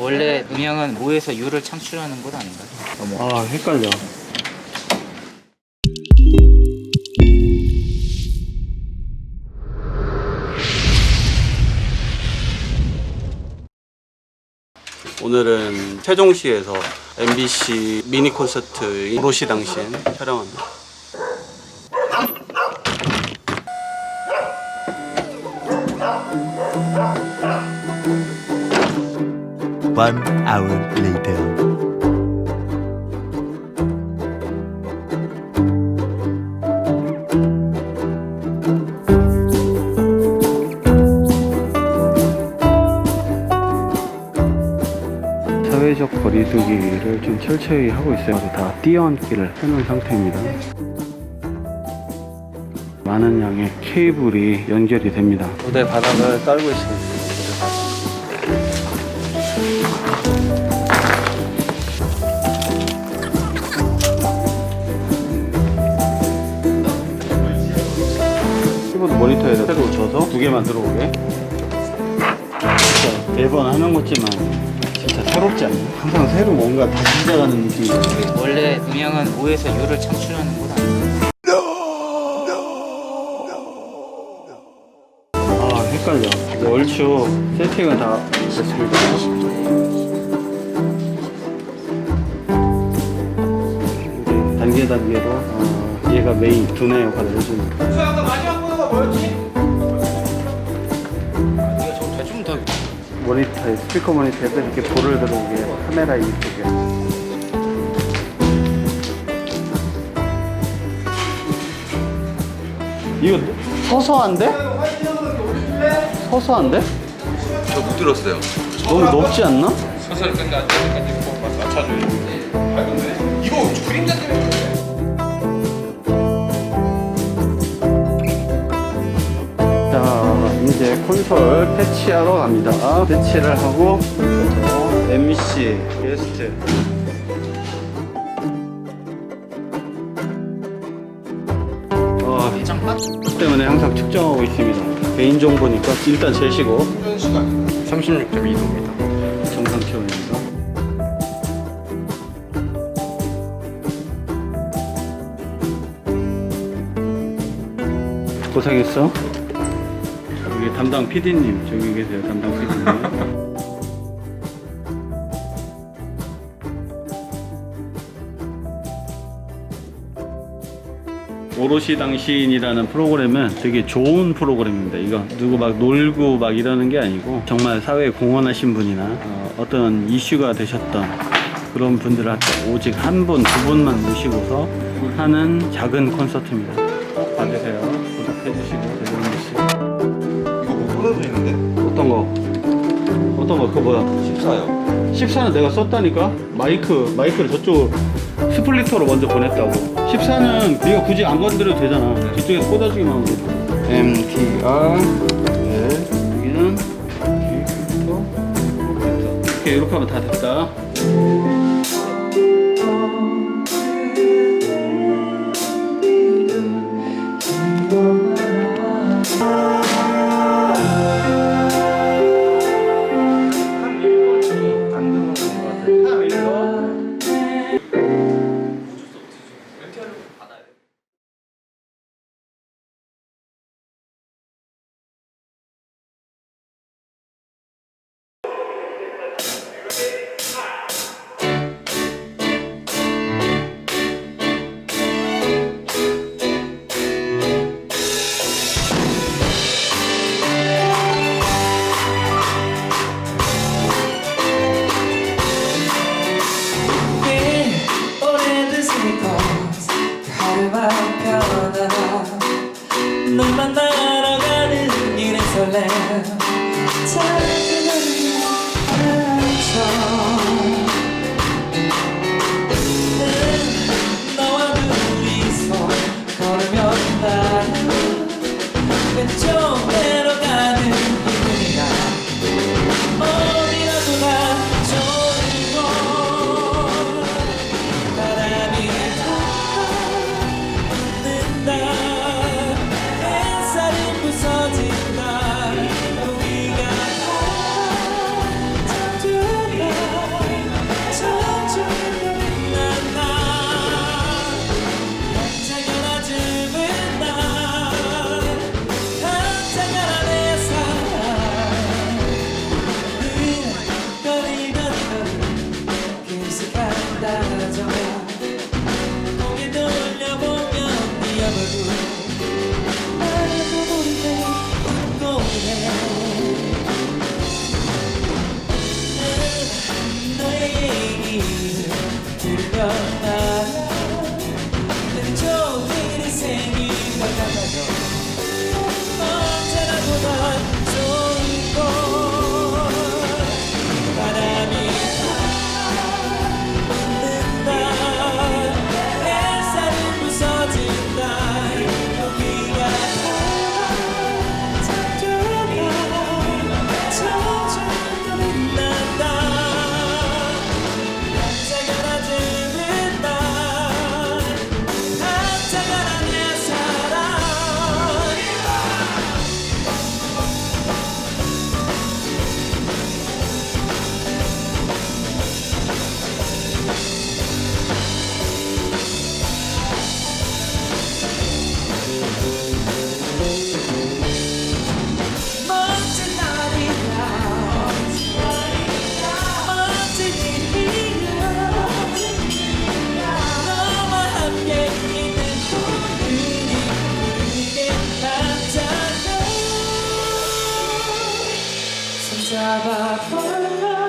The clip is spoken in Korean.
원래 음영은 모에서 유를 창출하는 것 아닌가요? 아 헷갈려. 오늘은 세종시에서 MBC 미니 콘서트 오롯이 당신 촬영합니다. One hour later. 사회적 거리두기를 좀 철저히 하고 있어요. 다 띄어앉기를 해놓은 상태입니다. 많은 양의 케이블이 연결이 됩니다. 무대 바닥을 깔고 있습니다. 개만 들어오게. 진짜 매번 하는 거지만 진짜 새롭지 않나? 항상 새로 뭔가 다시 시작하는 느낌이 들어요. 원래 음영은 모에서 유를 창출하는 것 아닌가요? 아 헷갈려 이제 얼추 세팅은 다 됐습니다 이제 단계 단계로 어, 얘가 메인 두뇌 역할을 해줍니다 이거 모니터에 스피커 모니터에서 이렇게 볼을 들어오게 카메라 이쪽에 이거 서서 한데? 서서 한데? 저 못 들었어요. 너무 높지 않나? 꼭 맞춰줘요. 밝은데? 이거 그림자 때문에 콘솔 패치하러 갑니다. 패치를 하고, MC 게스트. 어, 때문에 항상 측정하고 있습니다. 개인정보니까 일단 재시고, 36.2도입니다. 정상 키워냅니다. 고생했어. 담당 PD님 저기 계세요. 담당 PD님. 오롯이 당신이라는 프로그램은 되게 좋은 프로그램입니다. 이거 누구 막 놀고 막 이러는 게 아니고 정말 사회에 공헌하신 분이나 어, 떤 이슈가 되셨던 그런 분들한테 오직 한 분, 두 분만 모시고서 하는 작은 콘서트입니다. 꼭 봐주세요. 구독해주시고 거? 어떤 거? 그거 뭐야? 14요. 14는 내가 썼다니까? 마이크, 마이크를 저쪽 스플리터로 먼저 보냈다고. 14는 네가 굳이 안 건드려도 되잖아. 뒤쪽에 꽂아주기만 하면 돼. MTR. 네. 여기는 이렇게, 이렇게 하면 다 됐다. 길에 잡아볼라